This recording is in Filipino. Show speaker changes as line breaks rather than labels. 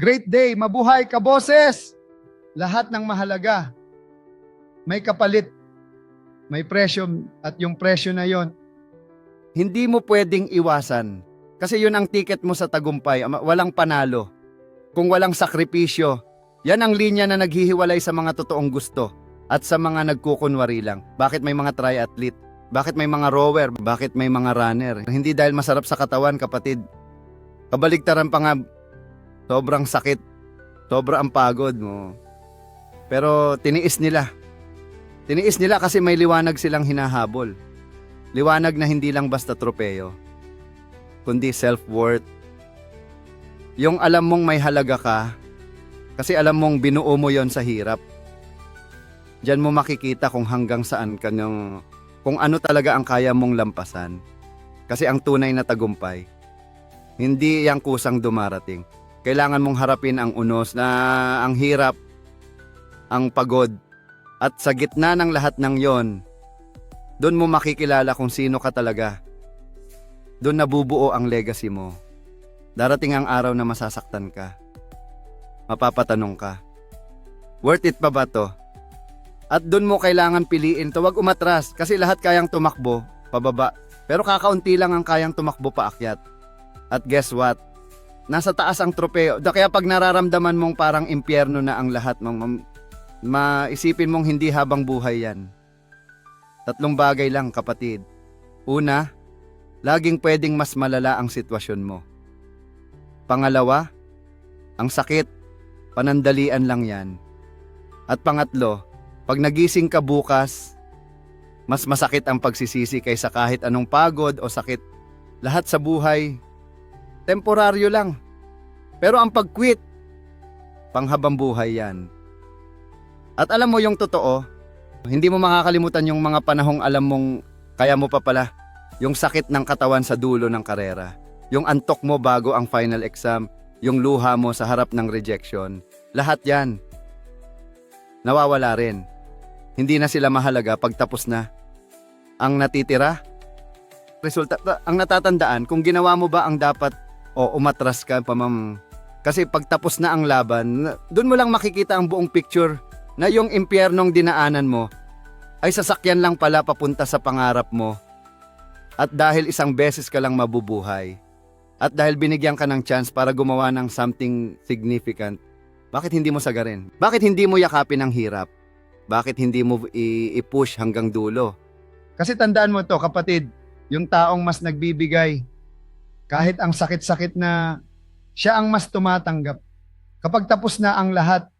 Great day, mabuhay ka boses! Lahat ng mahalaga, may kapalit, may presyo at yung presyo na yon hindi mo pwedeng iwasan. Kasi yun ang ticket mo sa tagumpay, walang panalo. Kung walang sakripisyo, yan ang linya na naghihiwalay sa mga totoong gusto at sa mga nagkukunwari lang. Bakit may mga triathlete? Bakit may mga rower? Bakit may mga runner? Hindi dahil masarap sa katawan, kapatid. Kabaligtaran pa nga, sobrang sakit. Sobra ang pagod mo. Pero tiniis nila. Tiniis nila kasi may liwanag silang hinahabol. Liwanag na hindi lang basta tropeyo, kundi self-worth. Yung alam mong may halaga ka, kasi alam mong binuo mo yon sa hirap. Diyan mo makikita kung hanggang saan ka ng, kung ano talaga ang kaya mong lampasan. Kasi ang tunay na tagumpay, hindi yang kusang dumarating. Kailangan mong harapin ang unos na ang hirap, ang pagod, at sa gitna ng lahat ng yon, doon mo makikilala kung sino ka talaga. Doon nabubuo ang legacy mo. Darating ang araw na masasaktan ka. Mapapatanong ka. Worth it pa ba to? At doon mo kailangan piliin to. Huwag umatras kasi lahat kayang tumakbo pababa. Pero kakaunti lang ang kayang tumakbo paakyat. At guess what? Nasa taas ang tropeo. Da kaya pag nararamdaman mong parang impyerno na ang lahat, mong mam- maisipin mong hindi habang buhay yan. Tatlong bagay lang, kapatid. Una, laging pwedeng mas malala ang sitwasyon mo. Pangalawa, ang sakit, panandalian lang yan. At pangatlo, pag nagising ka bukas, mas masakit ang pagsisisi kaysa kahit anong pagod o sakit. Lahat sa buhay, temporaryo lang. Pero ang pag-quit, panghabang buhay yan. At alam mo yung totoo, hindi mo makakalimutan yung mga panahong alam mong kaya mo pa pala. Yung sakit ng katawan sa dulo ng karera. Yung antok mo bago ang final exam. Yung luha mo sa harap ng rejection. Lahat yan. Nawawala rin. Hindi na sila mahalaga pag tapos na. Ang natitira, resulta, ang natatandaan, kung ginawa mo ba ang dapat o umatras ka pa ma'am. Kasi pag tapos na ang laban, doon mo lang makikita ang buong picture na yung impyernong dinaanan mo ay sasakyan lang pala papunta sa pangarap mo. At dahil isang beses ka lang mabubuhay, at dahil binigyan ka ng chance para gumawa ng something significant, bakit hindi mo sagarin? Bakit hindi mo yakapin ang hirap? Bakit hindi mo i-push hanggang dulo? Kasi tandaan mo to kapatid, yung taong mas nagbibigay, kahit ang sakit-sakit na siya ang mas tumatanggap. Kapag tapos na ang lahat,